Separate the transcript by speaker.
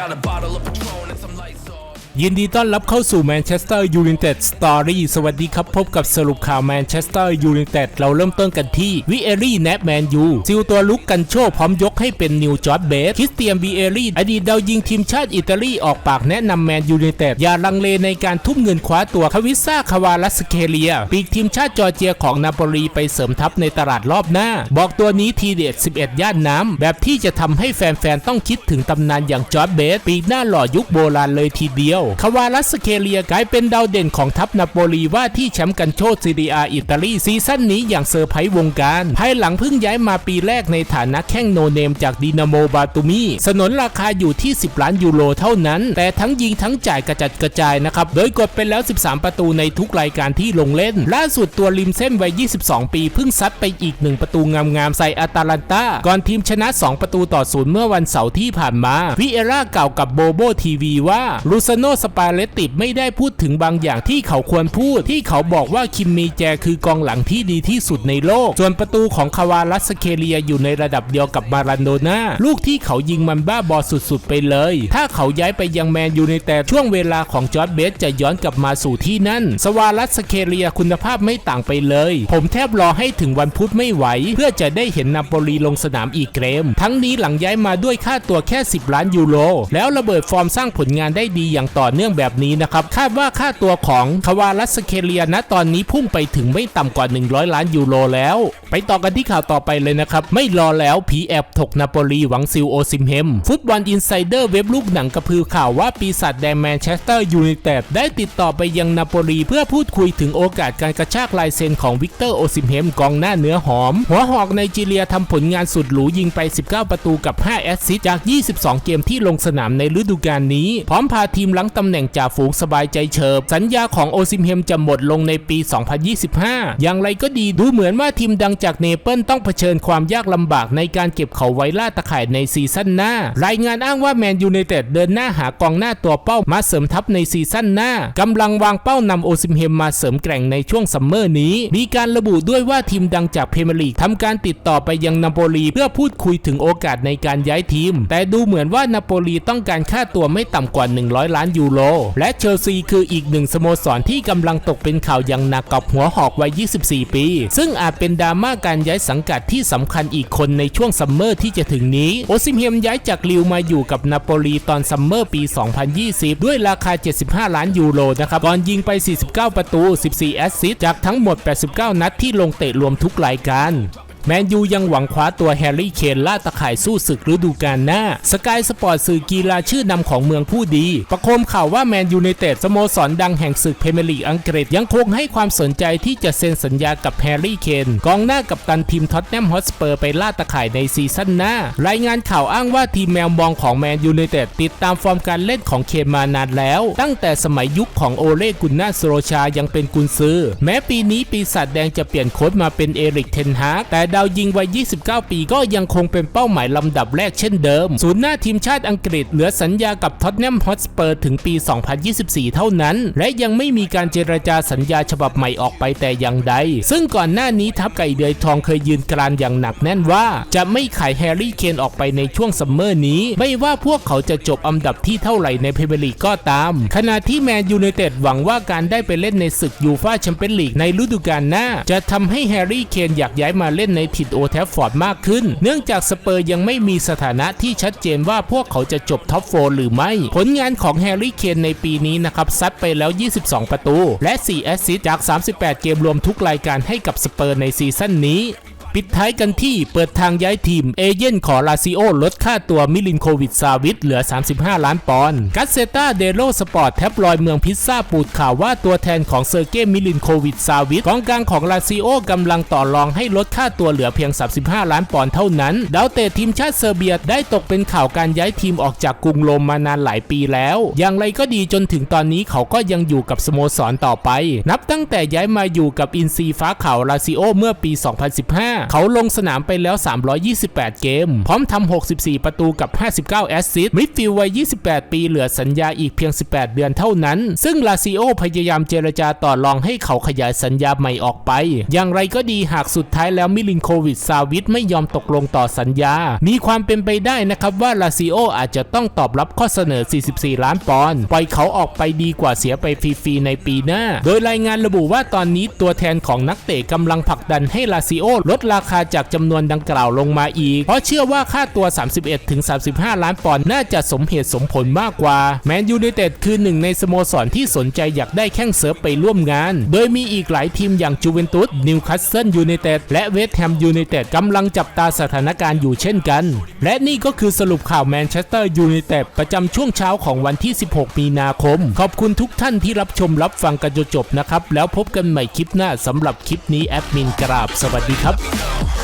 Speaker 1: Got a bottle of
Speaker 2: ยินดีต้อนรับเข้าสู่แมนเชสเตอร์ยู i นเต็ดสตอรี่สวัสดีครับ พบกับสรุปข่าวแมนเชสเตอร์ยู i นเต็ดเราเริ่มต้นกันที่วิเอรี่แนบแมนยูซิลตัวลุกกันโชว์พร้อมยกให้เป็นนิวจอร์ดเบสคริสเตียนบีเอรี่อดีตดาวยิงทีมชาติอิตาลีออกปากแนะนำแมนยู i นเต็ดอย่าลังเลในการทุ่มเงินคว้าตัวคาวิซ่าคาวาลัสเคเลีย ปีกทีมชาติจอร์เจียของนาโปลีไปเสริมทัพในตลาดรอบหน้า บอกตัวนี้ทีเด็ด 11 ย่านน้ำ แบบที่จะทำให้แฟนๆต้องคิดถึงตำนานอย่างจอร์ดเบสปีกหน้าหล่อยุคโบราณเลยทีเดียวคาวาลัสเคเลียกลายเป็นดาวเด่นของทัพนาโปลีว่าที่แชมป์กันโชคซีเรียอิตาลีซีซั่นนี้อย่างเซอร์ไพรส์วงการ ภายหลังเพิ่งย้ายมาปีแรกในฐานะแข้งโนเนมจากดินาโมบาตูมีสนนราคาอยู่ที่ 10 ล้านยูโรเท่านั้น แต่ทั้งยิงทั้งจ่ายกระจัดกระจายนะครับ โดยกดไปแล้ว 13 ประตูในทุกรายการที่ลงเล่น ล่าสุดตัวริมเส้นวัย 22 ปีเพิ่งซัดไปอีกหนึ่งประตูงามๆใส่อาตาลันตาก่อนทีมชนะ 2 ประตูต่อศูนย์เมื่อวันเสาร์ที่ผ่านมาวิเอร่าเก่าวกับโบโบทีวีว่าลูซาโนสปาเลตติไม่ได้พูดถึงบางอย่างที่เขาควรพูด ที่เขาบอกว่าคิมมีแจคือกองหลังที่ดีที่สุดในโลก ส่วนประตูของคาวาลัสเคเลียอยู่ในระดับเดียวกับมารันโดนาลูกที่เขายิงมันบ้าบอสุดๆไปเลย ถ้าเขาย้ายไปยังแมนยูในแต่ช่วงเวลาของจอร์ดเบสจะย้อนกลับมาสู่ที่นั่น สวาลัสเคเลียคุณภาพไม่ต่างไปเลย ผมแทบรอให้ถึงวันพุธไม่ไหว เพื่อจะได้เห็นนาโปลีลงสนามอีกเกม ทั้งนี้หลังย้ายมาด้วยค่าตัวแค่ 10 ล้านยูโรแล้วระเบิดฟอร์มสร้างผลงานได้ดีอย่างต่อ่อเนื่องแบบนี้นะครับ คาดว่าค่าตัวของคาวาลัสเคเลียณตอนนี้พุ่งไปถึงไม่ต่ำกว่า 100 ล้านยูโรแล้ว ไปต่อกันที่ข่าวต่อไปเลยนะครับ ไม่รอแล้วผีแอบถกนาโปลีหวังซิลโอซิมเฮม ฟุตบอลอินไซเดอร์เว็บลูกหนังกระพือข่าวว่าปีศาจแดงแมนเชสเตอร์ยูไนเต็ดได้ติดต่อไปยังนาโปลีเพื่อพูดคุยถึงโอกาสการกระชากลายเซ็นของวิกเตอร์โอซิมเฮมกองหน้าเนื้อหอม หัวหอกไนจีเรียทำผลงานสุดหรูยิงไป 19 ประตูกับ 5 แอสซิสต์จาก 22 เกมที่ลงสนามในฤดูกาลนี้ พร้อมพาทีมหลังตำแหน่งจ่าฝูงสบายใจเฉิบ สัญญาของโอซิมเฮมจะหมดลงในปี 2025 อย่างไรก็ดีดูเหมือนว่าทีมดังจากเนเปิลต้องเผชิญความยากลำบากในการเก็บเขาไว้ล่าตะข่ายในซีซั่นหน้า รายงานอ้างว่าแมนยูไนเต็ดเดินหน้าหากองหน้าตัวเป้ามาเสริมทัพในซีซั่นหน้ากำลังวางเป้านำโอซิมเฮมมาเสริมแกร่งในช่วงซัมเมอร์นี้ มีการระบุด้วยว่าทีมดังจากเพเมร์ลีกทำการติดต่อไปยังนาโปลีเพื่อพูดคุยถึงโอกาสในการย้ายทีม แต่ดูเหมือนว่านาโปลีต้องการค่าตัวไม่ต่ำกว่า 100 ล้านยูโร และเชลซีคืออีกหนึ่งสโมสรที่กำลังตกเป็นข่าวอย่างหนักกับหัวหอกวัย 24 ปี ซึ่งอาจเป็นดราม่าการย้ายสังกัดที่สำคัญอีกคนในช่วงซัมเมอร์ที่จะถึงนี้ โอซิมเฮมย้ายจากลิวมาอยู่กับนาโปลีตอนซัมเมอร์ปี 2020 ด้วยราคา 75 ล้านยูโรนะครับก่อนยิงไป 49 ประตู 14 แอสซิสต์จากทั้งหมด 89 นัดที่ลงเตะรวมทุกรายการ แมนยูยังหวังคว้าตัวแฮร์รี่เคนล่าตะข่ายสู้ศึกฤดูกาลหน้า สกายสปอร์ตสื่อกีฬาชื่อนำของเมืองผู้ดี ประโคมข่าวว่าแมนยูในเต็ดสโมสรดังแห่งศึกเพเมลีกอังกฤษยังคงให้ความสนใจที่จะเซ็นสัญญากับแฮร์รี่เคนกองหน้ากับตันทีมท็อตแนมฮอตสเปอร์ไปล่าตะข่ายในซีซั่นหน้า รายงานข่าวอ้างว่าทีมแมวมองของแมนยูในเต็ดติดตามฟอร์มการเล่นของเคนมานานแล้ว ตั้งแต่สมัยยุคของโอเล่กุนนาสโรชายังเป็นกุนซือ แม้ปีนี้ปีศาจแดงจะเปลี่ยนโค้ชมาเป็นเอริกเทนฮากแต่ดาวยิงวัย 29 ปีก็ยังคงเป็นเป้าหมายลำดับแรกเช่นเดิม ศูนย์หน้าทีมชาติอังกฤษเหลือสัญญากับท็อตแนมฮอตสเปอร์ถึงปี 2024 เท่านั้น และยังไม่มีการเจรจาสัญญาฉบับใหม่ออกไปแต่อย่างใด ซึ่งก่อนหน้านี้ทัพไก่เดือยทองเคยยืนกรานอย่างหนักแน่นว่า จะไม่ขายแฮร์รี่เคนออกไปในช่วงซัมเมอร์นี้ ไม่ว่าพวกเขาจะจบอันดับที่เท่าไหร่ในพรีเมียร์ลีกก็ตาม ขณะที่แมนยูไนเต็ดหวังว่าการได้ไปเล่นในศึกยูฟ่าแชมเปี้ยนลีกในฤดูกาลหน้า จะทำให้แฮร์รี่เคนอยากย้ายมาเล่นในในถิ่นโอแทฟฟอร์ดมากขึ้น เนื่องจากสเปอร์ยังไม่มีสถานะที่ชัดเจนว่าพวกเขาจะจบท็อปโฟหรือไม่ ผลงานของแฮร์รี่เคนในปีนี้นะครับซัดไปแล้ว 22 ประตู และ 4 แอสซิสต์จาก 38 เกมรวมทุกรายการให้กับสเปอร์ในซีซั่นนี้ ปิดท้ายกันที่เปิดทางย้ายทีม เอเย่นขอลาซิโอ ลดค่าตัวมิลินโควิดซาวิตเหลือ 35 ล้านปอนด์กัสเซตาเดโลสปอร์ตแทบลอยเมืองพิซซ่าปูดข่าวว่าตัวแทนของเซอร์เกมิลินโควิดซาวิตกองกลางของลาซิโอกำลังต่อรองให้ลดค่าตัวเหลือเพียง 35 ล้านปอนด์เท่านั้น ดาวเตะทีมชาติเซอร์เบียได้ตกเป็นข่าวการย้ายทีมออกจากกรุงโรมมานานหลายปีแล้ว อย่างไรก็ดีจนถึงตอนนี้เขาก็ยังอยู่กับสโมสรต่อไป นับตั้งแต่ย้ายมาอยู่กับอินซีฟ้าขาวลาซิโอเมื่อปี 2015เขาลงสนามไปแล้ว 328 เกม พร้อมทำ 64 ประตูกับ 59 แอสซิสต์มิดฟิลด์วัย 28 ปีเหลือสัญญาอีกเพียง 18 เดือนเท่านั้น ซึ่งลาซิโอพยายามเจรจาต่อรองให้เขาขยายสัญญาใหม่ออกไป อย่างไรก็ดีหากสุดท้ายแล้วมิลินโควิดซาวิทไม่ยอมตกลงต่อสัญญา มีความเป็นไปได้นะครับว่าลาซิโออาจจะต้องตอบรับข้อเสนอ 44 ล้านปอนด์ปล่อยเขาออกไปดีกว่าเสียไปฟรีๆในปีหน้า โดยรายงานระบุว่าตอนนี้ตัวแทนของนักเตะกำลังผลักดันให้ลาซิโอลดราคาจากจำนวนดังกล่าวลงมาอีก เพราะเชื่อว่าค่าตัว 31-35 ล้านปอนด์น่าจะสมเหตุสมผลมากกว่า แมนยู i นเต็ดคือหนึ่งในสโมสรที่สนใจอยากได้แข้งเซิร์ฟไปร่วมงาน โดยมีอีกหลายทีมอย่างจูเวนตุส นิวคาสเซิลยูไนเต็ด และเวสต์แฮมยูไนเต็ดกำลังจับตาสถานการณ์อยู่เช่นกัน และนี่ก็คือสรุปข่าวแมนเชสเตอร์ยูไนเต็ดประจำช่วงเช้าของวันที่ 16 มีนาคม ขอบคุณทุกท่านที่รับชมรับฟังกันจนจบนะครับ แล้วพบกันใหม่คลิปหน้าสำหรับคลิปนี้แอดมินกราบสวัสดีครับ know.